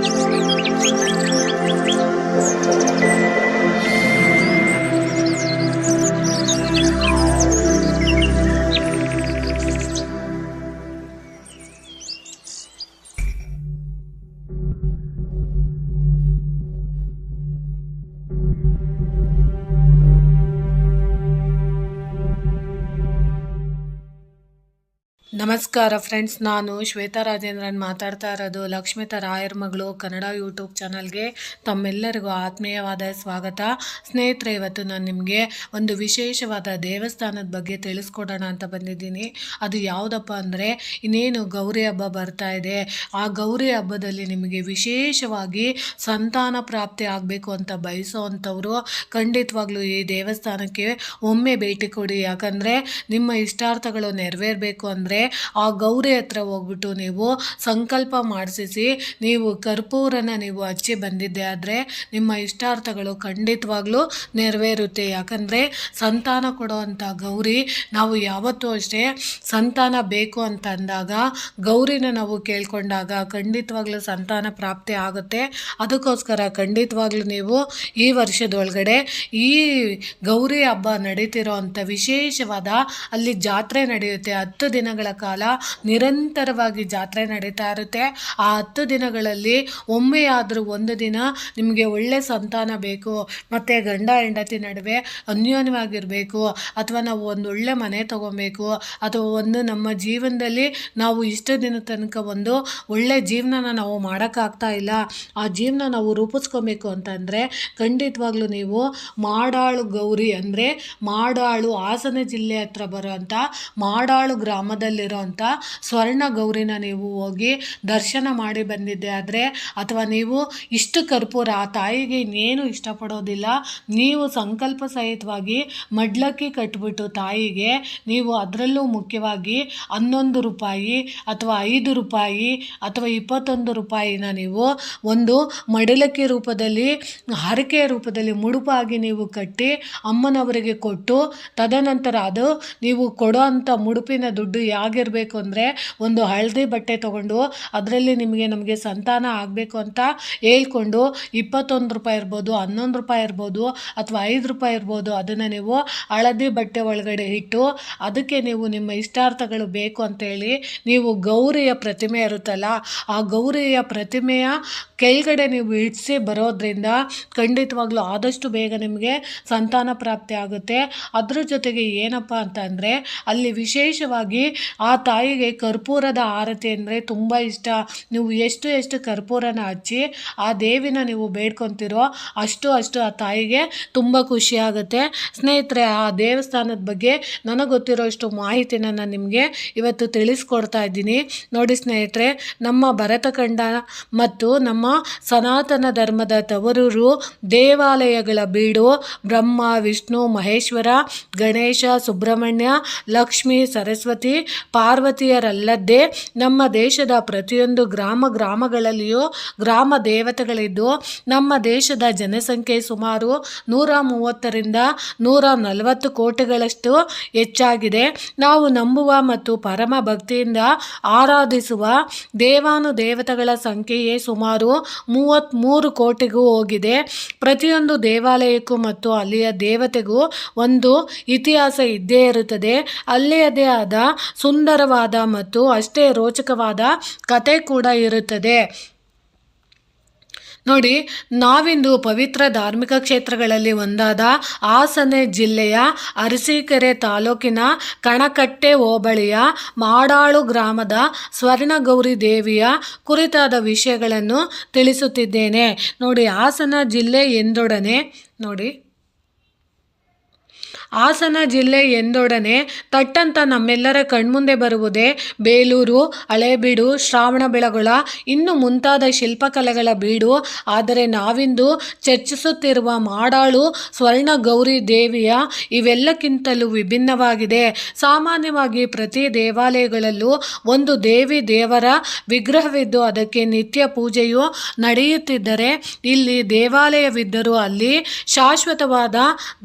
Música ನಮಸ್ಕಾರ ಫ್ರೆಂಡ್ಸ್, ನಾನು ಶ್ವೇತಾ ರಾಜೇಂದ್ರನ್ ಮಾತಾಡ್ತಾ ಇರೋದು ಲಕ್ಷ್ಮಿತ ರಾಯರ್ ಮಗಳು ಕನ್ನಡ ಯೂಟ್ಯೂಬ್ ಚಾನಲ್ಗೆ. ತಮ್ಮೆಲ್ಲರಿಗೂ ಆತ್ಮೀಯವಾದ ಸ್ವಾಗತ. ಸ್ನೇಹಿತರೆ, ಇವತ್ತು ನಾನು ನಿಮಗೆ ಒಂದು ವಿಶೇಷವಾದ ದೇವಸ್ಥಾನದ ಬಗ್ಗೆ ತಿಳಿಸ್ಕೊಡೋಣ ಅಂತ ಬಂದಿದ್ದೀನಿ. ಅದು ಯಾವುದಪ್ಪ ಅಂದರೆ, ಇನ್ನೇನು ಗೌರಿ ಹಬ್ಬ ಬರ್ತಾ ಇದೆ. ಆ ಗೌರಿ ಹಬ್ಬದಲ್ಲಿ ನಿಮಗೆ ವಿಶೇಷವಾಗಿ ಸಂತಾನ ಪ್ರಾಪ್ತಿ ಆಗಬೇಕು ಅಂತ ಬಯಸೋ ಅಂಥವರು ಖಂಡಿತವಾಗ್ಲೂ ಈ ದೇವಸ್ಥಾನಕ್ಕೆ ಒಮ್ಮೆ ಭೇಟಿ ಕೊಡಿ. ಯಾಕಂದರೆ, ನಿಮ್ಮ ಇಷ್ಟಾರ್ಥಗಳು ನೆರವೇರಬೇಕು ಅಂದರೆ ಆ ಗೌರಿ ಹತ್ರ ಹೋಗ್ಬಿಟ್ಟು ನೀವು ಸಂಕಲ್ಪ ಮಾಡಿಸಿ ನೀವು ಕರ್ಪೂರನ ನೀವು ಹಚ್ಚಿ ಬಂದಿದ್ದೆ ಆದರೆ ನಿಮ್ಮ ಇಷ್ಟಾರ್ಥಗಳು ಖಂಡಿತವಾಗ್ಲೂ ನೆರವೇರುತ್ತೆ. ಯಾಕಂದರೆ ಸಂತಾನ ಕೊಡುವಂಥ ಗೌರಿ ನಾವು ಯಾವತ್ತೂ ಅಷ್ಟೇ ಸಂತಾನ ಬೇಕು ಅಂತ ಅಂದಾಗ ಗೌರಿನ ನಾವು ಕೇಳಿಕೊಂಡಾಗ ಖಂಡಿತವಾಗ್ಲೂ ಸಂತಾನ ಪ್ರಾಪ್ತಿ ಆಗುತ್ತೆ. ಅದಕ್ಕೋಸ್ಕರ ಖಂಡಿತವಾಗ್ಲೂ ನೀವು ಈ ವರ್ಷದೊಳಗಡೆ ಈ ಗೌರಿ ಹಬ್ಬ ನಡೀತಿರೋ ಅಂಥ ವಿಶೇಷವಾದ ಅಲ್ಲಿ ಜಾತ್ರೆ ನಡೆಯುತ್ತೆ. ಹತ್ತು ದಿನಗಳ ಕಾಲ ನಿರಂತರವಾಗಿ ಜಾತ್ರೆ ನಡೀತಾ ಇರುತ್ತೆ. ಆ ಹತ್ತು ದಿನಗಳಲ್ಲಿ ಒಮ್ಮೆಯಾದರೂ ಒಂದು ದಿನ ನಿಮಗೆ ಒಳ್ಳೆ ಸಂತಾನ ಬೇಕು. ಮತ್ತು ಗಂಡ ಹೆಂಡತಿ ನಡುವೆ ಅನ್ಯೋನ್ಯವಾಗಿರಬೇಕು. ಅಥವಾ ನಾವು ಒಂದು ಒಳ್ಳೆ ಮನೆ ತಗೊಬೇಕು. ಅಥವಾ ಒಂದು ನಮ್ಮ ಜೀವನದಲ್ಲಿ ನಾವು ಇಷ್ಟು ದಿನ ತನಕ ಒಂದು ಒಳ್ಳೆ ಜೀವನನ ನಾವು ಮಾಡೋಕ್ಕಾಗ್ತಾ ಇಲ್ಲ. ಆ ಜೀವನ ನಾವು ರೂಪಿಸ್ಕೊಬೇಕು ಅಂತಂದರೆ ಖಂಡಿತವಾಗ್ಲೂ ನೀವು ಮಾಡಾಳು ಗೌರಿ ಅಂದರೆ ಮಾಡಾಳು ಹಾಸನ ಜಿಲ್ಲೆ ಹತ್ರ ಬರೋಂಥ ಮಾಡಾಳು ಗ್ರಾಮದಲ್ಲಿರೋಂಥ ಸ್ವರ್ಣ ಗೌರಿನ ನೀವು ಹೋಗಿ ದರ್ಶನ ಮಾಡಿ ಬಂದಿದ್ದೆ ಆದರೆ, ಅಥವಾ ನೀವು ಇಷ್ಟು ಕರ್ಪೂರ, ಆ ತಾಯಿಗೆ ಇನ್ನೇನು ಇಷ್ಟಪಡೋದಿಲ್ಲ, ನೀವು ಸಂಕಲ್ಪ ಸಹಿತವಾಗಿ ಮಡ್ಲಕ್ಕಿ ಕಟ್ಬಿಟ್ಟು ತಾಯಿಗೆ ನೀವು ಅದರಲ್ಲೂ ಮುಖ್ಯವಾಗಿ ಹನ್ನೊಂದು ರೂಪಾಯಿ ಅಥವಾ ಐದು ರೂಪಾಯಿ ಅಥವಾ ಇಪ್ಪತ್ತೊಂದು ರೂಪಾಯಿನ ನೀವು ಒಂದು ಮಡಲಕ್ಕಿ ರೂಪದಲ್ಲಿ ಹರಕೆಯ ರೂಪದಲ್ಲಿ ಮುಡುಪಾಗಿ ನೀವು ಕಟ್ಟಿ ಅಮ್ಮನವರಿಗೆ ಕೊಟ್ಟು, ತದನಂತರ ಅದು ನೀವು ಕೊಡೋ ಅಂಥ ಮುಡುಪಿನ ದುಡ್ಡು ಹೇಗಿರಬೇಕು ಅಂದರೆ ಒಂದು ಹಳದಿ ಬಟ್ಟೆ ತೊಗೊಂಡು ಅದರಲ್ಲಿ ನಿಮಗೆ ನಮಗೆ ಸಂತಾನ ಆಗಬೇಕು ಅಂತ ಹೇಳ್ಕೊಂಡು ಇಪ್ಪತ್ತೊಂದು ರೂಪಾಯಿ ಇರ್ಬೋದು, ಹನ್ನೊಂದು ರೂಪಾಯಿ ಇರ್ಬೋದು ಅಥವಾ ಐದು ರೂಪಾಯಿ ಇರ್ಬೋದು, ಅದನ್ನು ನೀವು ಹಳದಿ ಬಟ್ಟೆ ಒಳಗಡೆ ಇಟ್ಟು ಅದಕ್ಕೆ ನೀವು ನಿಮ್ಮ ಇಷ್ಟಾರ್ಥಗಳು ಬೇಕು ಅಂತೇಳಿ ನೀವು ಗೌರಿಯ ಪ್ರತಿಮೆ ಇರುತ್ತಲ್ಲ, ಆ ಗೌರಿಯ ಪ್ರತಿಮೆಯ ಕೆಳಗಡೆ ನೀವು ಇಡಿಸಿ ಬರೋದ್ರಿಂದ ಖಂಡಿತವಾಗ್ಲೂ ಆದಷ್ಟು ಬೇಗ ನಿಮಗೆ ಸಂತಾನ ಪ್ರಾಪ್ತಿ ಆಗುತ್ತೆ. ಅದ್ರ ಜೊತೆಗೆ ಏನಪ್ಪ ಅಂತ ಅಲ್ಲಿ ವಿಶೇಷವಾಗಿ ಆ ತಾಯಿಗೆ ಕರ್ಪೂರದ ಆರತಿ ಅಂದರೆ ತುಂಬ ಇಷ್ಟ. ನೀವು ಎಷ್ಟು ಎಷ್ಟು ಕರ್ಪೂರನ ಹಚ್ಚಿ ಆ ದೇವಿನ ನೀವು ಬೇಡ್ಕೊತಿರೋ ಅಷ್ಟು ಅಷ್ಟು ಆ ತಾಯಿಗೆ ತುಂಬ ಖುಷಿಯಾಗುತ್ತೆ ಸ್ನೇಹಿತರೆ, ಆ ದೇವಸ್ಥಾನದ ಬಗ್ಗೆ ನನಗೆ ಗೊತ್ತಿರೋಷ್ಟು ಮಾಹಿತಿನ ನಾನು ನಿಮಗೆ ಇವತ್ತು ತಿಳಿಸ್ಕೊಡ್ತಾ ಇದ್ದೀನಿ. ನೋಡಿ ಸ್ನೇಹಿತರೆ, ನಮ್ಮ ಭರತಖಂಡ ಮತ್ತು ನಮ್ಮ ಸನಾತನ ಧರ್ಮದ ತವರೂರು ದೇವಾಲಯಗಳ ಬೀಡು ಬ್ರಹ್ಮ, ವಿಷ್ಣು, ಮಹೇಶ್ವರ, ಗಣೇಶ, ಸುಬ್ರಹ್ಮಣ್ಯ, ಲಕ್ಷ್ಮಿ, ಸರಸ್ವತಿ ಪಾರ್ವತಿಯರಲ್ಲದೆ ನಮ್ಮ ದೇಶದ ಪ್ರತಿಯೊಂದು ಗ್ರಾಮ ಗ್ರಾಮಗಳಲ್ಲಿಯೂ ಗ್ರಾಮ ದೇವತೆಗಳಿದ್ದು, ನಮ್ಮ ದೇಶದ ಜನಸಂಖ್ಯೆ ಸುಮಾರು ನೂರ ಮೂವತ್ತರಿಂದ ನೂರ ನಲವತ್ತು ಕೋಟಿಗಳಷ್ಟು ಹೆಚ್ಚಾಗಿದೆ. ನಾವು ನಂಬುವ ಮತ್ತು ಪರಮ ಭಕ್ತಿಯಿಂದ ಆರಾಧಿಸುವ ದೇವಾನು ದೇವತೆಗಳ ಸಂಖ್ಯೆಯೇ ಸುಮಾರು ಮೂವತ್ತ್ಮೂರು ಕೋಟಿಗೂ ಹೋಗಿದೆ. ಪ್ರತಿಯೊಂದು ದೇವಾಲಯಕ್ಕೂ ಮತ್ತು ಅಲ್ಲಿಯ ದೇವತೆಗೂ ಒಂದು ಇತಿಹಾಸ ಇದ್ದೇ ಇರುತ್ತದೆ. ಅಲ್ಲಿಯದೇ ಆದ ಸುಂದರವಾದ ಮತ್ತು ಅಷ್ಟೇ ರೋಚಕವಾದ ಕತೆ ಕೂಡ ಇರುತ್ತದೆ. ನೋಡಿ, ನಾವಿಂದು ಪವಿತ್ರ ಧಾರ್ಮಿಕ ಕ್ಷೇತ್ರಗಳಲ್ಲಿ ಒಂದಾದ ಹಾಸನ ಜಿಲ್ಲೆಯ ಅರಸೀಕೆರೆ ತಾಲೂಕಿನ ಕಣಕಟ್ಟೆ ಹೋಬಳಿಯ ಮಾಡಾಳು ಗ್ರಾಮದ ಸ್ವರ್ಣಗೌರಿ ದೇವಿಯ ಕುರಿತಾದ ವಿಷಯಗಳನ್ನು ತಿಳಿಸುತ್ತಿದ್ದೇನೆ. ನೋಡಿ, ಹಾಸನ ಜಿಲ್ಲೆ ಎಂದೊಡನೆ ನೋಡಿ. ಹಾಸನ ಜಿಲ್ಲೆ ಎಂದೊಡನೆ ತಟ್ಟಂತ ನಮ್ಮೆಲ್ಲರ ಕಣ್ಮುಂದೆ ಬರುವುದೇ ಬೇಲೂರು, ಹಳೇಬೀಡು ಶ್ರಾವಣಬೆಳಗೊಳ ಇನ್ನು ಮುಂತಾದ ಶಿಲ್ಪಕಲೆಗಳ ಬೀಡು. ಆದರೆ ನಾವಿಂದು ಚರ್ಚಿಸುತ್ತಿರುವ ಮಾಡಾಳು ಸ್ವರ್ಣ ಗೌರಿ ದೇವಿಯ ಇವೆಲ್ಲಕ್ಕಿಂತಲೂ ವಿಭಿನ್ನವಾಗಿದೆ. ಸಾಮಾನ್ಯವಾಗಿ ಪ್ರತಿ ದೇವಾಲಯಗಳಲ್ಲೂ ಒಂದು ದೇವಿ ದೇವರ ವಿಗ್ರಹವಿದ್ದು ಅದಕ್ಕೆ ನಿತ್ಯ ಪೂಜೆಯು ನಡೆಯುತ್ತಿದ್ದರೆ ಇಲ್ಲಿ ದೇವಾಲಯವಿದ್ದರೂ ಅಲ್ಲಿ ಶಾಶ್ವತವಾದ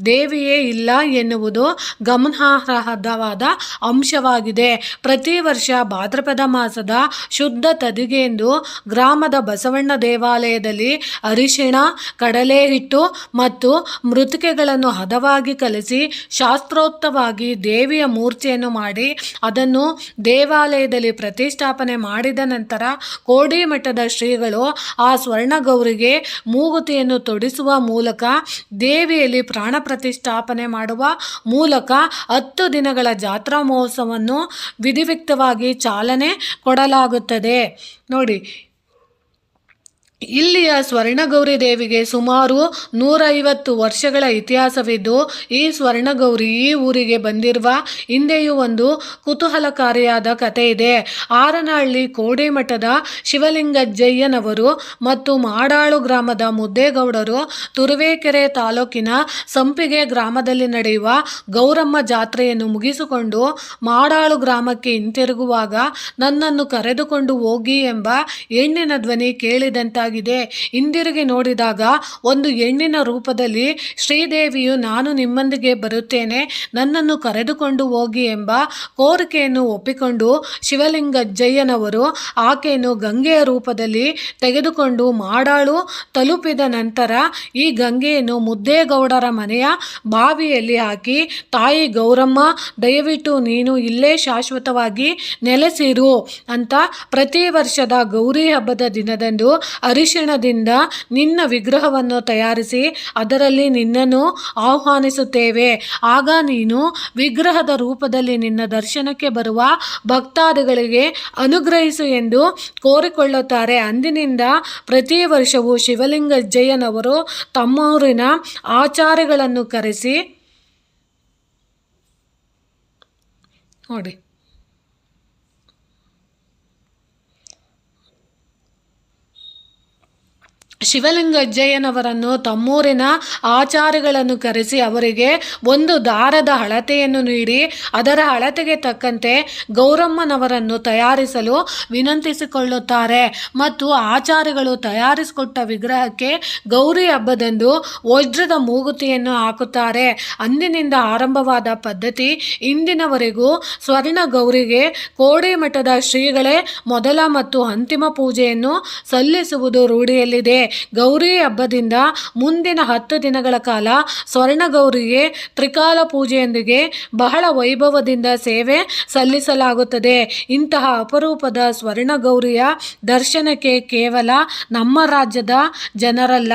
ದೇವಿಯೇ ಇಲ್ಲ ಎನ್ನುವುದು ಗಮನಾರ್ಹವಾದ ಅಂಶವಾಗಿದೆ. ಪ್ರತಿ ವರ್ಷ ಭಾದ್ರಪದ ಮಾಸದ ಶುದ್ಧ ತದಿಗೆಂದು ಗ್ರಾಮದ ಬಸವಣ್ಣ ದೇವಾಲಯದಲ್ಲಿ ಅರಿಶಿಣ, ಕಡಲೆ ಹಿಟ್ಟು ಮತ್ತು ಮೃತಿಕೆಗಳನ್ನು ಹದವಾಗಿ ಕಲಸಿ ಶಾಸ್ತ್ರೋಕ್ತವಾಗಿ ದೇವಿಯ ಮೂರ್ತಿಯನ್ನು ಮಾಡಿ ಅದನ್ನು ದೇವಾಲಯದಲ್ಲಿ ಪ್ರತಿಷ್ಠಾಪನೆ ಮಾಡಿದ ನಂತರ ಕೋಡಿ ಮಠದ ಶ್ರೀಗಳು ಆ ಸ್ವರ್ಣಗೌರಿಗೆ ಮೂಗುತಿಯನ್ನು ತೊಡಿಸುವ ಮೂಲಕ ದೇವಿಯಲ್ಲಿ ಪ್ರಾಣ ಪ್ರತಿಷ್ಠಾಪನೆ ಮಾಡುವ ಮೂಲಕ ಹತ್ತು ದಿನಗಳ ಜಾತ್ರಾ ಮಹೋತ್ಸವವನ್ನು ವಿಧಿವಿಕ್ತವಾಗಿ ಚಾಲನೆ ಕೊಡಲಾಗುತ್ತದೆ. ನೋಡಿ ಇಲ್ಲಿಯ ಸ್ವರ್ಣಗೌರಿ ದೇವಿಗೆ ಸುಮಾರು ನೂರೈವತ್ತು ವರ್ಷಗಳ ಇತಿಹಾಸವಿದ್ದು, ಈ ಸ್ವರ್ಣಗೌರಿ ಈ ಊರಿಗೆ ಬಂದಿರುವ ಹಿಂದೆಯೂ ಒಂದು ಕುತೂಹಲಕಾರಿಯಾದ ಕಥೆ ಇದೆ ಆರನಹಳ್ಳಿ ಕೋಡಿಮಠದ ಶಿವಲಿಂಗಜ್ಜಯ್ಯನವರು ಮತ್ತು ಮಾಡಾಳು ಗ್ರಾಮದ ಮುದ್ದೇಗೌಡರು ತುರುವೇಕೆರೆ ತಾಲೂಕಿನ ಸಂಪಿಗೆ ಗ್ರಾಮದಲ್ಲಿ ನಡೆಯುವ ಗೌರಮ್ಮ ಜಾತ್ರೆಯನ್ನು ಮುಗಿಸಿಕೊಂಡು ಮಾಡಾಳು ಗ್ರಾಮಕ್ಕೆ ಹಿಂತಿರುಗುವಾಗ ನನ್ನನ್ನು ಕರೆದುಕೊಂಡು ಹೋಗಿ ಎಂಬ ಹೆಣ್ಣಿನ ಧ್ವನಿ ಕೇಳಿದಂತಾಗಿದೆ ಹಿಂದಿರುಗಿ ನೋಡಿದಾಗ ಒಂದು ಹೆಣ್ಣಿನ ರೂಪದಲ್ಲಿ, ಶ್ರೀದೇವಿಯು, ನಾನು ನಿಮ್ಮೊಂದಿಗೆ ಬರುತ್ತೇನೆ. ನನ್ನನ್ನು ಕರೆದುಕೊಂಡು ಹೋಗಿ ಎಂಬ ಕೋರಿಕೆಯನ್ನು ಒಪ್ಪಿಕೊಂಡು ಶಿವಲಿಂಗಜ್ಜಯ್ಯನವರು ಆಕೆಯನ್ನು ಗಂಗೆಯ ರೂಪದಲ್ಲಿ ತೆಗೆದುಕೊಂಡು ಮಾಡಾಳು. ತಲುಪಿದ ನಂತರ ಈ ಗಂಗೆಯನ್ನು ಮುದ್ದೇಗೌಡರ ಮನೆಯ ಬಾವಿಯಲ್ಲಿ ಹಾಕಿ, ತಾಯಿ ಗೌರಮ್ಮ, ದಯವಿಟ್ಟು ನೀನು ಇಲ್ಲೇ ಶಾಶ್ವತವಾಗಿ ನೆಲೆಸಿರು ಅಂತ ಪ್ರತಿ ವರ್ಷದ ಗೌರಿ ಹಬ್ಬದ ದಿನದಂದು ಅರಿಶಿಣದಿಂದ ನಿನ್ನ ವಿಗ್ರಹವನ್ನು ತಯಾರಿಸಿ ಅದರಲ್ಲಿ ನಿನ್ನನ್ನು ಆಹ್ವಾನಿಸುತ್ತೇವೆ. ಆಗ ನೀನು ವಿಗ್ರಹದ ರೂಪದಲ್ಲಿ ನಿನ್ನ ದರ್ಶನಕ್ಕೆ ಬರುವ ಭಕ್ತಾದಿಗಳಿಗೆ ಅನುಗ್ರಹಿಸು ಎಂದು ಕೋರಿಕೊಳ್ಳುತ್ತಾರೆ. ಅಂದಿನಿಂದ ಪ್ರತಿ ವರ್ಷವೂ ಶಿವಲಿಂಗಜ್ಜಯ್ಯನವರು ತಮ್ಮೂರಿನ ಆಚಾರ್ಯಗಳನ್ನು ಕರೆಸಿ ನೋಡಿ. ಶಿವಲಿಂಗಜ್ಜಯ್ಯನವರನ್ನು ತಮ್ಮೂರಿನ ಆಚಾರ್ಯಗಳನ್ನು ಕರೆಸಿ ಅವರಿಗೆ ಒಂದು ದಾರದ ಅಳತೆಯನ್ನು ನೀಡಿ, ಅದರ ಅಳತೆಗೆ ತಕ್ಕಂತೆ ಗೌರಮ್ಮನವರನ್ನು ತಯಾರಿಸಲು ವಿನಂತಿಸಿಕೊಳ್ಳುತ್ತಾರೆ. ಮತ್ತು ಆಚಾರ್ಯಗಳು ತಯಾರಿಸಿಕೊಟ್ಟ ವಿಗ್ರಹಕ್ಕೆ ಗೌರಿ ಹಬ್ಬದಂದು ವಜ್ರದ ಮೂಗುತಿಯನ್ನು ಹಾಕುತ್ತಾರೆ. ಅಂದಿನಿಂದ ಆರಂಭವಾದ ಪದ್ಧತಿ ಇಂದಿನವರೆಗೂ ಸ್ವರ್ಣ ಗೌರಿಗೆ ಕೋಡಿ ಮಠದ ಶ್ರೀಗಳೇ ಮೊದಲ ಮತ್ತು ಅಂತಿಮ ಪೂಜೆಯನ್ನು ಸಲ್ಲಿಸುವುದು ರೂಢಿಯಲ್ಲಿದೆ. ಗೌರಿ ಹಬ್ಬದಿಂದ ಮುಂದಿನ ಹತ್ತು ದಿನಗಳ ಕಾಲ ಸ್ವರ್ಣಗೌರಿಗೆ ತ್ರಿಕಾಲ ಪೂಜೆಯೊಂದಿಗೆ ಬಹಳ ವೈಭವದಿಂದ ಸೇವೆ ಸಲ್ಲಿಸಲಾಗುತ್ತದೆ. ಇಂತಹ ಅಪರೂಪದ ಸ್ವರ್ಣಗೌರಿಯ ದರ್ಶನಕ್ಕೆ ಕೇವಲ ನಮ್ಮ ರಾಜ್ಯದ ಜನರಲ್ಲ.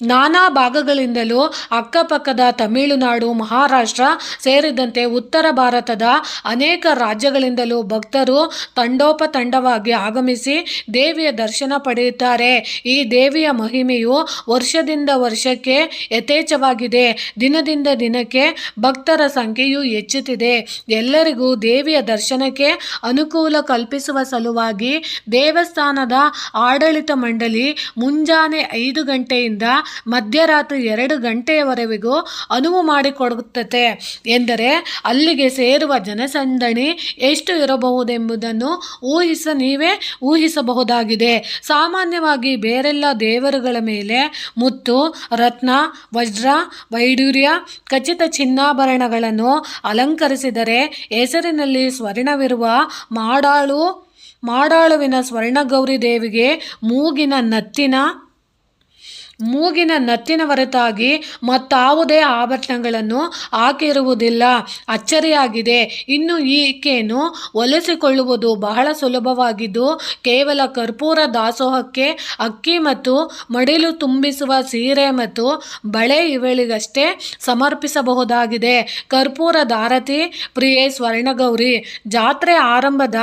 ನಾನಾ ಭಾಗಗಳಿಂದಲೂ ಅಕ್ಕಪಕ್ಕದ ತಮಿಳುನಾಡು, ಮಹಾರಾಷ್ಟ್ರ ಸೇರಿದಂತೆ ಉತ್ತರ ಭಾರತದ ಅನೇಕ ರಾಜ್ಯಗಳಿಂದಲೂ ಭಕ್ತರು ತಂಡೋಪತಂಡವಾಗಿ ಆಗಮಿಸಿ ದೇವಿಯ ದರ್ಶನ ಪಡೆಯುತ್ತಾರೆ. ಈ ದೇವಿಯ ಮಹಿಮೆಯು ವರ್ಷದಿಂದ ವರ್ಷಕ್ಕೆ ಯಥೇಚ್ಛವಾಗಿದೆ. ದಿನದಿಂದ ದಿನಕ್ಕೆ ಭಕ್ತರ ಸಂಖ್ಯೆಯು ಹೆಚ್ಚುತ್ತಿದೆ. ಎಲ್ಲರಿಗೂ ದೇವಿಯ ದರ್ಶನಕ್ಕೆ ಅನುಕೂಲ ಕಲ್ಪಿಸುವ ಸಲುವಾಗಿ ದೇವಸ್ಥಾನದ ಆಡಳಿತ ಮಂಡಳಿ ಮುಂಜಾನೆ ಐದು ಗಂಟೆಯಿಂದ ಮಧ್ಯರಾತ್ರಿ ಎರಡು ಗಂಟೆಯವರೆಗೂ ಅನುವು ಮಾಡಿಕೊಡುತ್ತದೆ ಎಂದರೆ, ಅಲ್ಲಿಗೆ ಸೇರುವ ಜನಸಂದಣಿ ಎಷ್ಟು ಇರಬಹುದೆಂಬುದನ್ನು ಊಹಿಸ ನೀವೇ ಊಹಿಸಬಹುದಾಗಿದೆ. ಸಾಮಾನ್ಯವಾಗಿ ಬೇರೆಲ್ಲ ದೇವರುಗಳ ಮೇಲೆ ಮುತ್ತು, ರತ್ನ, ವಜ್ರ ವೈಡೂರ್ಯ ಖಚಿತ ಚಿನ್ನಾಭರಣಗಳನ್ನು ಅಲಂಕರಿಸಿದರೆ ಹೆಸರಿನಲ್ಲಿ ಸ್ವರ್ಣವಿರುವ ಮಾಡಾಳು, ಮಾಡಾಳುವಿನ ಸ್ವರ್ಣಗೌರಿ ದೇವಿಗೆ ಮೂಗಿನ ನತ್ತಿನ ಮೂಗಿನ ನತ್ತಿನ ಹೊರತಾಗಿ ಮತ್ತಾವುದೇ ಆಭರಣಗಳನ್ನು ಹಾಕಿರುವುದಿಲ್ಲ. ಅಚ್ಚರಿಯಾಗಿದೆ. ಇನ್ನು ಈಕೆಯನ್ನು ಒಲಿಸಿಕೊಳ್ಳುವುದು ಬಹಳ ಸುಲಭವಾಗಿದ್ದು, ಕೇವಲ ಕರ್ಪೂರ ದಾಸೋಹಕ್ಕೆ ಅಕ್ಕಿ ಮತ್ತು ಮಡಿಲು ತುಂಬಿಸುವ ಸೀರೆ ಮತ್ತು ಬಳೆ ಇವಳಿಗಷ್ಟೇ ಸಮರ್ಪಿಸಬಹುದಾಗಿದೆ. ಕರ್ಪೂರ ದಾರತಿ ಪ್ರಿಯೆ ಸ್ವರ್ಣಗೌರಿ, ಜಾತ್ರೆ ಆರಂಭದ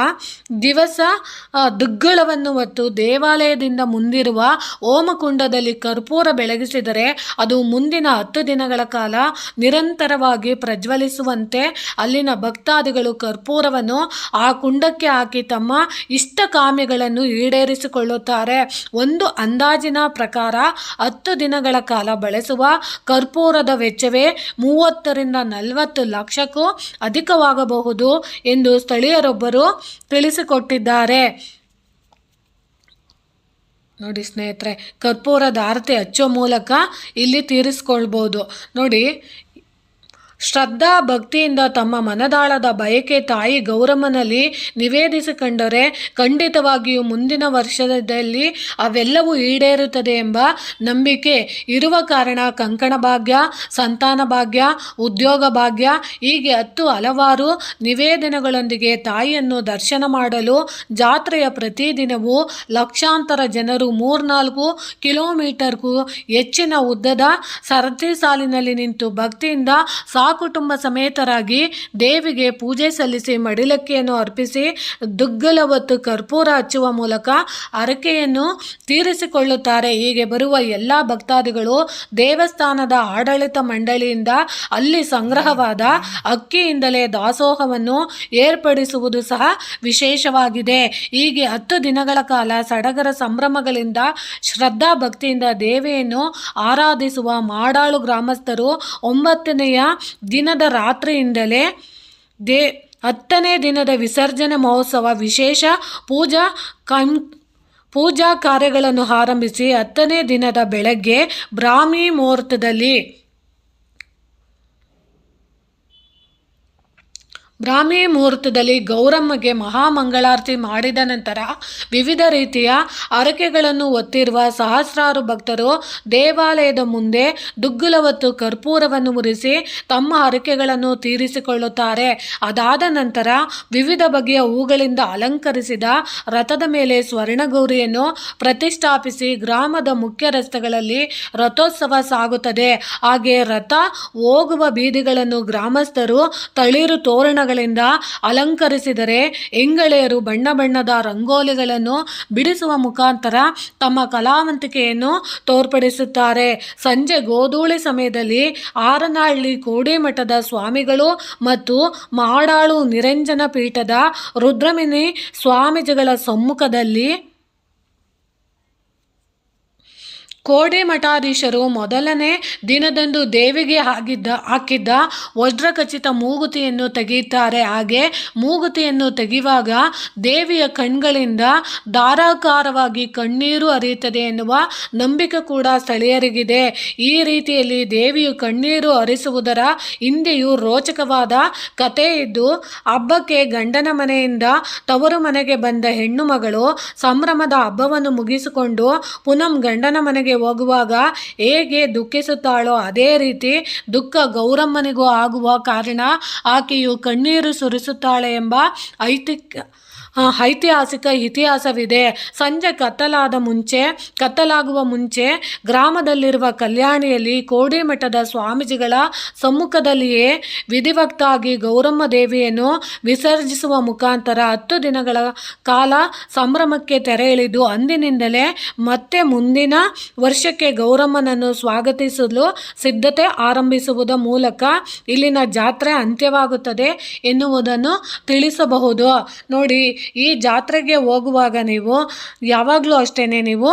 ದಿವಸ ದುಗ್ಗಳವನ್ನು ಮತ್ತು ದೇವಾಲಯದಿಂದ ಮುಂದಿರುವ ಓಮಕುಂಡದಲ್ಲಿ ಕರ್ಪೂರ ಬೆಳಗಿಸಿದರೆ ಅದು ಮುಂದಿನ ಹತ್ತು ದಿನಗಳ ಕಾಲ ನಿರಂತರವಾಗಿ ಪ್ರಜ್ವಲಿಸುವಂತೆ ಅಲ್ಲಿನ ಭಕ್ತಾದಿಗಳು ಕರ್ಪೂರವನ್ನು ಆ ಕುಂಡಕ್ಕೆ ಹಾಕಿ ತಮ್ಮ ಇಷ್ಟ ಕಾಮ್ಯಗಳನ್ನು ಈಡೇರಿಸಿಕೊಳ್ಳುತ್ತಾರೆ. ಒಂದು ಅಂದಾಜಿನ ಪ್ರಕಾರ ಹತ್ತು ದಿನಗಳ ಕಾಲ ಬಳಸುವ ಕರ್ಪೂರದ ವೆಚ್ಚವೇ ಮೂವತ್ತರಿಂದ ನಲವತ್ತು ಲಕ್ಷಕ್ಕೂ ಅಧಿಕವಾಗಬಹುದು ಎಂದು ಸ್ಥಳೀಯರೊಬ್ಬರು ತಿಳಿಸಿಕೊಟ್ಟಿದ್ದಾರೆ. ನೋಡಿ ಸ್ನೇಹಿತರೆ ಕರ್ಪೂರದ ಆರತಿ ಹಚ್ಚೋ ಮೂಲಕ ಇಲ್ಲಿ ತೀರಿಸ್ಕೊಳ್ಬೋದು. ನೋಡಿ ಶ್ರದ್ಧಾ ಭಕ್ತಿಯಿಂದ ತಮ್ಮ ಮನದಾಳದ ಬಯಕೆ ತಾಯಿ ಗೌರಮ್ಮನಲ್ಲಿ ನಿವೇದಿಸಿಕೊಂಡರೆ ಖಂಡಿತವಾಗಿಯೂ ಮುಂದಿನ ವರ್ಷದಲ್ಲಿ ಅವೆಲ್ಲವೂ ಈಡೇರುತ್ತದೆ ಎಂಬ ನಂಬಿಕೆ ಇರುವ ಕಾರಣ ಕಂಕಣ ಭಾಗ್ಯ, ಸಂತಾನ ಭಾಗ್ಯ, ಉದ್ಯೋಗ ಭಾಗ್ಯ, ಹೀಗೆ ಹತ್ತು ಹಲವಾರು ನಿವೇದನೆಗಳೊಂದಿಗೆ ತಾಯಿಯನ್ನು ದರ್ಶನ ಮಾಡಲು ಜಾತ್ರೆಯ ಪ್ರತಿದಿನವೂ ಲಕ್ಷಾಂತರ ಜನರು ಮೂರ್ನಾಲ್ಕು ಕಿಲೋಮೀಟರ್ಗೂ ಹೆಚ್ಚಿನ ಉದ್ದದ ಸರತಿ ಸಾಲಿನಲ್ಲಿ ನಿಂತು ಭಕ್ತಿಯಿಂದ ಸಾಕುಟುಂಬ ಸಮೇತರಾಗಿ ದೇವಿಗೆ ಪೂಜೆ ಸಲ್ಲಿಸಿ ಮಡಿಲಕ್ಕಿಯನ್ನು ಅರ್ಪಿಸಿ ದುಗ್ಗಲ ಹೊತ್ತು ಕರ್ಪೂರ ಹಚ್ಚುವ ಮೂಲಕ ಹರಕೆಯನ್ನು ತೀರಿಸಿಕೊಳ್ಳುತ್ತಾರೆ. ಹೀಗೆ ಬರುವ ಎಲ್ಲ ಭಕ್ತಾದಿಗಳು ದೇವಸ್ಥಾನದ ಆಡಳಿತ ಮಂಡಳಿಯಿಂದ ಅಲ್ಲಿ ಸಂಗ್ರಹವಾದ ಅಕ್ಕಿಯಿಂದಲೇ ದಾಸೋಹವನ್ನು ಏರ್ಪಡಿಸುವುದು ಸಹ ವಿಶೇಷವಾಗಿದೆ. ಹೀಗೆ ಹತ್ತು ದಿನಗಳ ಕಾಲ ಸಡಗರ ಸಂಭ್ರಮಗಳಿಂದ ಶ್ರದ್ಧಾ ಭಕ್ತಿಯಿಂದ ದೇವಿಯನ್ನು ಆರಾಧಿಸುವ ಮಾಡಾಳು ಗ್ರಾಮಸ್ಥರು ಒಂಬತ್ತನೆಯ ದಿನದ ರಾತ್ರಿಯಿಂದಲೇ ದೇ, ಹತ್ತನೇ ದಿನದ ವಿಸರ್ಜನೆ ಮಹೋತ್ಸವ ವಿಶೇಷ ಪೂಜಾ ಕಂ, ಪೂಜಾ ಕಾರ್ಯಗಳನ್ನು ಆರಂಭಿಸಿ ಹತ್ತನೇ ದಿನದ ಬೆಳಗ್ಗೆ ಬ್ರಾಹ್ಮಿ ಮುಹೂರ್ತದಲ್ಲಿ ಬ್ರಾಹ್ಮಿ ಮುಹೂರ್ತದಲ್ಲಿ ಗೌರಮ್ಮಗೆ ಮಹಾಮಂಗಳಾರತಿ ಮಾಡಿದ ನಂತರ ವಿವಿಧ ರೀತಿಯ ಹರಕೆಗಳನ್ನು ಒತ್ತಿರುವ ಸಹಸ್ರಾರು ಭಕ್ತರು ದೇವಾಲಯದ ಮುಂದೆ ದುಗ್ಗುಲ ಹೊತ್ತು ಕರ್ಪೂರವನ್ನು ಮುರಿಸಿ ತಮ್ಮ ಹರಕೆಗಳನ್ನು ತೀರಿಸಿಕೊಳ್ಳುತ್ತಾರೆ. ಅದಾದ ನಂತರ ವಿವಿಧ ಬಗೆಯ ಹೂಗಳಿಂದ ಅಲಂಕರಿಸಿದ ರಥದ ಮೇಲೆ ಸ್ವರ್ಣಗೌರಿಯನ್ನು ಪ್ರತಿಷ್ಠಾಪಿಸಿ ಗ್ರಾಮದ ಮುಖ್ಯ ರಸ್ತೆಗಳಲ್ಲಿ ರಥೋತ್ಸವ ಸಾಗುತ್ತದೆ. ಹಾಗೆ ರಥ ಹೋಗುವ ಬೀದಿಗಳನ್ನು ಗ್ರಾಮಸ್ಥರು ತಳಿರು ಅಲಂಕರಿಸಿದರೆ ಎಂಗಳೆಯರು ಬಣ್ಣ ಬಣ್ಣದ ರಂಗೋಲಿಗಳನ್ನು ಬಿಡಿಸುವ ಮುಖಾಂತರ ತಮ್ಮ ಕಲಾವಂತಿಕೆಯನ್ನು ತೋರ್ಪಡಿಸುತ್ತಾರೆ. ಸಂಜೆ ಗೋಧೂಳಿ ಸಮಯದಲ್ಲಿ ಆರನಹಳ್ಳಿ ಕೋಡಿಮಠದ ಸ್ವಾಮಿಗಳು ಮತ್ತು ಮಾಡಾಳು ನಿರಂಜನ ಪೀಠದ ರುದ್ರಮಿನಿ ಸ್ವಾಮೀಜಿಗಳ ಸಮ್ಮುಖದಲ್ಲಿ ಕೋಡಿ ಮಠಾಧೀಶರು ಮೊದಲನೇ ದಿನದಂದು ದೇವಿಗೆ ಆಗಿದ್ದ ಹಾಕಿದ್ದ ವಜ್ರಖಚಿತ ಮೂಗುತಿಯನ್ನು ತೆಗೆಯುತ್ತಾರೆ. ಹಾಗೆ ಮೂಗುತಿಯನ್ನು ತೆಗೆಯುವಾಗ ದೇವಿಯ ಕಣ್ಗಳಿಂದ ಧಾರಾಕಾರವಾಗಿ ಕಣ್ಣೀರು ಹರಿಯುತ್ತದೆ ಎನ್ನುವ ನಂಬಿಕೆ ಕೂಡ ಸ್ಥಳೀಯರಿಗಿದೆ. ಈ ರೀತಿಯಲ್ಲಿ ದೇವಿಯು ಕಣ್ಣೀರು ಹರಿಸುವುದರ ಹಿಂದೆಯೂ ರೋಚಕವಾದ ಕಥೆ ಇದ್ದು, ಹಬ್ಬಕ್ಕೆ ಗಂಡನ ಮನೆಯಿಂದ ತವರು ಮನೆಗೆ ಬಂದ ಹೆಣ್ಣು ಮಗಳು ಸಂಭ್ರಮದ ಹಬ್ಬವನ್ನು ಮುಗಿಸಿಕೊಂಡು ಪುನಃ ಗಂಡನ ಮನೆಗೆ ಹೋಗುವಾಗ ಹೇಗೆ ದುಃಖಿಸುತ್ತಾಳೋ ಅದೇ ರೀತಿ ದುಃಖ ಗೌರಮ್ಮನಿಗೂ ಆಗುವ ಕಾರಣ ಆಕೆಯು ಕಣ್ಣೀರು ಸುರಿಸುತ್ತಾಳೆ ಎಂಬ ಐತಿಕ ಆ, ಐತಿಹಾಸಿಕ ಇತಿಹಾಸವಿದೆ. ಸಂಜೆ ಕತ್ತಲಾದ ಮುಂಚೆ, ಕತ್ತಲಾಗುವ ಮುಂಚೆ ಗ್ರಾಮದಲ್ಲಿರುವ ಕಲ್ಯಾಣಿಯಲ್ಲಿ ಕೋಡಿಮಠದ ಸ್ವಾಮೀಜಿಗಳ ಸಮ್ಮುಖದಲ್ಲಿಯೇ ವಿಧಿವಕ್ತಾಗಿ ಗೌರಮ್ಮ ದೇವಿಯನ್ನು ವಿಸರ್ಜಿಸುವ ಮುಖಾಂತರ ಹತ್ತು ದಿನಗಳ ಕಾಲ ಸಂಭ್ರಮಕ್ಕೆ ತೆರೆ ಎಳೆದು ಅಂದಿನಿಂದಲೇ ಮತ್ತೆ ಮುಂದಿನ ವರ್ಷಕ್ಕೆ ಗೌರಮ್ಮನನ್ನು ಸ್ವಾಗತಿಸಲು ಸಿದ್ಧತೆ ಆರಂಭಿಸುವುದರ ಮೂಲಕ ಇಲ್ಲಿನ ಜಾತ್ರೆ ಅಂತ್ಯವಾಗುತ್ತದೆ ಎನ್ನುವುದನ್ನು ತಿಳಿಸಬಹುದು. ನೋಡಿ ಈ ಜಾತ್ರೆಗೆ ಹೋಗುವಾಗ ನೀವು ಯಾವಾಗಲೂ ಅಷ್ಟೇ ನೀವು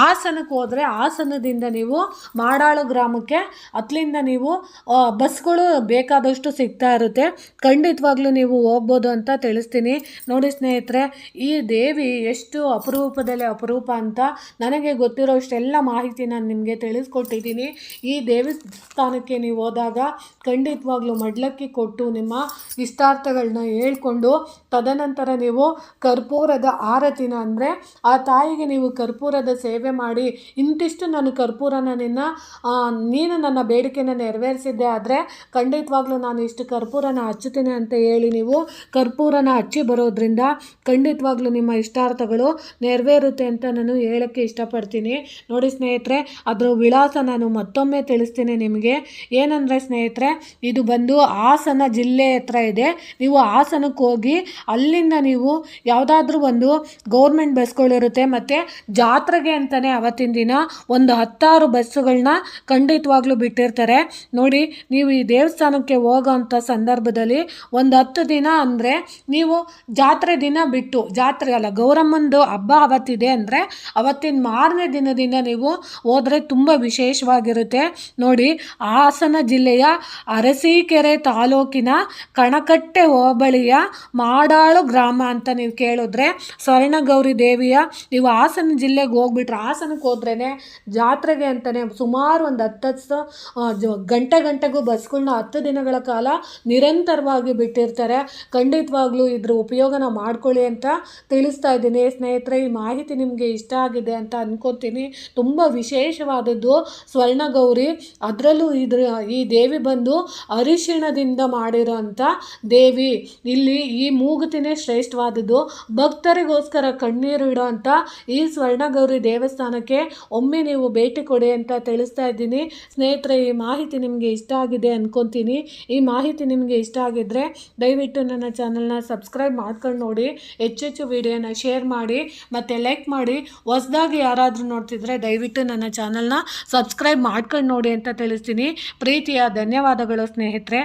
ಹಾಸನಕ್ಕೆ ಹೋದರೆ ಹಾಸನದಿಂದ ನೀವು ಮಾಡಾಳು ಗ್ರಾಮಕ್ಕೆ ಅತ್ಲಿಂದ ನೀವು ಬಸ್ಗಳು ಬೇಕಾದಷ್ಟು ಸಿಗ್ತಾ ಇರುತ್ತೆ. ಖಂಡಿತವಾಗ್ಲೂ ನೀವು ಹೋಗ್ಬೋದು ಅಂತ ತಿಳಿಸ್ತೀನಿ. ನೋಡಿ ಸ್ನೇಹಿತರೆ, ಈ ದೇವಿ ಎಷ್ಟು ಅಪರೂಪದಲ್ಲಿ ಅಪರೂಪ ಅಂತ ನನಗೆ ಗೊತ್ತಿರೋಷ್ಟೆಲ್ಲ ಮಾಹಿತಿ ನಾನು ನಿಮಗೆ ತಿಳಿಸ್ಕೊಟ್ಟಿದ್ದೀನಿ. ಈ ದೇವಸ್ಥಾನಕ್ಕೆ ನೀವು ಹೋದಾಗ ಖಂಡಿತವಾಗ್ಲೂ ಮಡ್ಲಕ್ಕಿ ಕೊಟ್ಟು ನಿಮ್ಮ ಇಷ್ಟಾರ್ಥಗಳನ್ನ ಹೇಳ್ಕೊಂಡು, ತದನಂತರ ನೀವು ಕರ್ಪೂರದ ಆರತಿನ ಅಂದರೆ ಆ ತಾಯಿಗೆ ನೀವು ಕರ್ಪೂರದ ಸೇವೆ ಮಾಡಿ, ಇಂತಿಷ್ಟು ನಾನು ಕರ್ಪೂರನ ನಿನ್ನ ನೀನು ನನ್ನ ಬೇಡಿಕೆನ ನೆರವೇರಿಸಿದ್ದೆ ಆದರೆ ಖಂಡಿತವಾಗ್ಲೂ ನಾನು ಇಷ್ಟು ಕರ್ಪೂರನ ಹಚ್ಚುತ್ತೇನೆ ಅಂತ ಹೇಳಿ ನೀವು ಕರ್ಪೂರನ ಹಚ್ಚಿ ಬರೋದ್ರಿಂದ ಖಂಡಿತವಾಗ್ಲೂ ನಿಮ್ಮ ಇಷ್ಟಾರ್ಥಗಳು ನೆರವೇರುತ್ತೆ ಅಂತ ನಾನು ಹೇಳೋಕ್ಕೆ ಇಷ್ಟಪಡ್ತೀನಿ. ನೋಡಿ ಸ್ನೇಹಿತರೆ, ಅದರ ವಿಳಾಸ ನಾನು ಮತ್ತೊಮ್ಮೆ ತಿಳಿಸ್ತೀನಿ ನಿಮಗೆ. ಏನಂದರೆ ಸ್ನೇಹಿತರೆ, ಇದು ಬಂದು ಹಾಸನ ಜಿಲ್ಲೆ ಹತ್ರ ಇದೆ. ನೀವು ಹಾಸನಕ್ಕೆ ಹೋಗಿ ಅಲ್ಲಿಂದ ನೀವು ಯಾವುದಾದ್ರೂ ಒಂದು ಗೌರ್ಮೆಂಟ್ ಬಸ್ಗಳಿರುತ್ತೆ ಮತ್ತು ಜಾತ್ರೆಗೆ ಅಂತಲೇ ಅವತ್ತಿನ ದಿನ ಒಂದು ಹತ್ತಾರು ಬಸ್ಸುಗಳನ್ನ ಖಂಡಿತವಾಗ್ಲೂ ಬಿಟ್ಟಿರ್ತಾರೆ. ನೋಡಿ, ನೀವು ಈ ದೇವಸ್ಥಾನಕ್ಕೆ ಹೋಗೋಂಥ ಸಂದರ್ಭದಲ್ಲಿ ಒಂದು ಹತ್ತು ದಿನ ಅಂದರೆ ನೀವು ಜಾತ್ರೆ ದಿನ ಬಿಟ್ಟು, ಜಾತ್ರೆ ಅಲ್ಲ, ಗೌರಮ್ಮಂದು ಹಬ್ಬ ಅವತ್ತಿದೆ ಅಂದರೆ ಅವತ್ತಿನ ಮಾರನೇ ದಿನದಿಂದ ನೀವು ಹೋದರೆ ತುಂಬ ವಿಶೇಷವಾಗಿರುತ್ತೆ. ನೋಡಿ, ಹಾಸನ ಜಿಲ್ಲೆಯ ಅರಸೀಕೆರೆ ತಾಲೂಕಿನ ಕಣಕಟ್ಟೆ ಹೋಬಳಿಯ ಮಾಡಾಳು ಗ್ರಾಮ ಅಂತ ನೀವು ಕೇಳಿದ್ರೆ ಸ್ವರ್ಣಗೌರಿ ದೇವಿಯ ನೀವು ಹಾಸನ ಜಿಲ್ಲೆಗೆ ಹೋಗ್ಬಿಟ್ರೆ, ಹಾಸನಕ್ಕೆ ಹೋದ್ರೇ ಜಾತ್ರೆಗೆ ಅಂತಲೇ ಸುಮಾರು ಒಂದು ಹತ್ತು ಗಂಟೆ ಗಂಟೆಗೂ ಬಸ್ಗಳನ್ನ ಹತ್ತು ದಿನಗಳ ಕಾಲ ನಿರಂತರವಾಗಿ ಬಿಟ್ಟಿರ್ತಾರೆ. ಖಂಡಿತವಾಗ್ಲೂ ಇದ್ರ ಉಪಯೋಗನ ಮಾಡ್ಕೊಳ್ಳಿ ಅಂತ ತಿಳಿಸ್ತಾ ಇದ್ದೀನಿ. ಸ್ನೇಹಿತರೆ, ಈ ಮಾಹಿತಿ ನಿಮಗೆ ಇಷ್ಟ ಆಗಿದೆ ಅಂತ ಅಂದ್ಕೋತೀನಿ ತುಂಬ ವಿಶೇಷವಾದದ್ದು ಸ್ವರ್ಣಗೌರಿ, ಅದರಲ್ಲೂ ಇದ್ರ, ಈ ದೇವಿ ಬಂದು ಅರಿಶಿಣದಿಂದ ಮಾಡಿರೋ ದೇವಿ. ಇಲ್ಲಿ ಈ ಮೂಗುತಿನೇ ಶ್ರೇಷ್ಠವಾದದ್ದು. ಭಕ್ತರಿಗೋಸ್ಕರ ಕಣ್ಣೀರು ಇಡೋಂಥ ಈ ಸ್ವರ್ಣಗೌರಿ ದೇವಸ್ಥಾನಕ್ಕೆ ಒಮ್ಮೆ ನೀವು ಭೇಟಿ ಕೊಡಿ ಅಂತ ತಿಳಿಸ್ತಾ ಇದ್ದೀನಿ. ಸ್ನೇಹಿತರೆ, ಈ ಮಾಹಿತಿ ನಿಮಗೆ ಇಷ್ಟ ಆಗಿದೆ ಅಂದ್ಕೊತೀನಿ ಈ ಮಾಹಿತಿ ನಿಮಗೆ ಇಷ್ಟ ಆಗಿದ್ದರೆ ದಯವಿಟ್ಟು ನನ್ನ ಚಾನಲ್ನ ಸಬ್ಸ್ಕ್ರೈಬ್ ಮಾಡ್ಕೊಂಡು ನೋಡಿ, ಹೆಚ್ಚೆಚ್ಚು ವಿಡಿಯೋನ ಶೇರ್ ಮಾಡಿ, ಮತ್ತು ಲೈಕ್ ಮಾಡಿ. ಹೊಸ್ದಾಗಿ ಯಾರಾದರೂ ನೋಡ್ತಿದ್ರೆ ದಯವಿಟ್ಟು ನನ್ನ ಚಾನಲ್ನ ಸಬ್ಸ್ಕ್ರೈಬ್ ಮಾಡ್ಕೊಂಡು ನೋಡಿ ಅಂತ ತಿಳಿಸ್ತೀನಿ. ಪ್ರೀತಿಯ ಧನ್ಯವಾದಗಳು ಸ್ನೇಹಿತರೆ.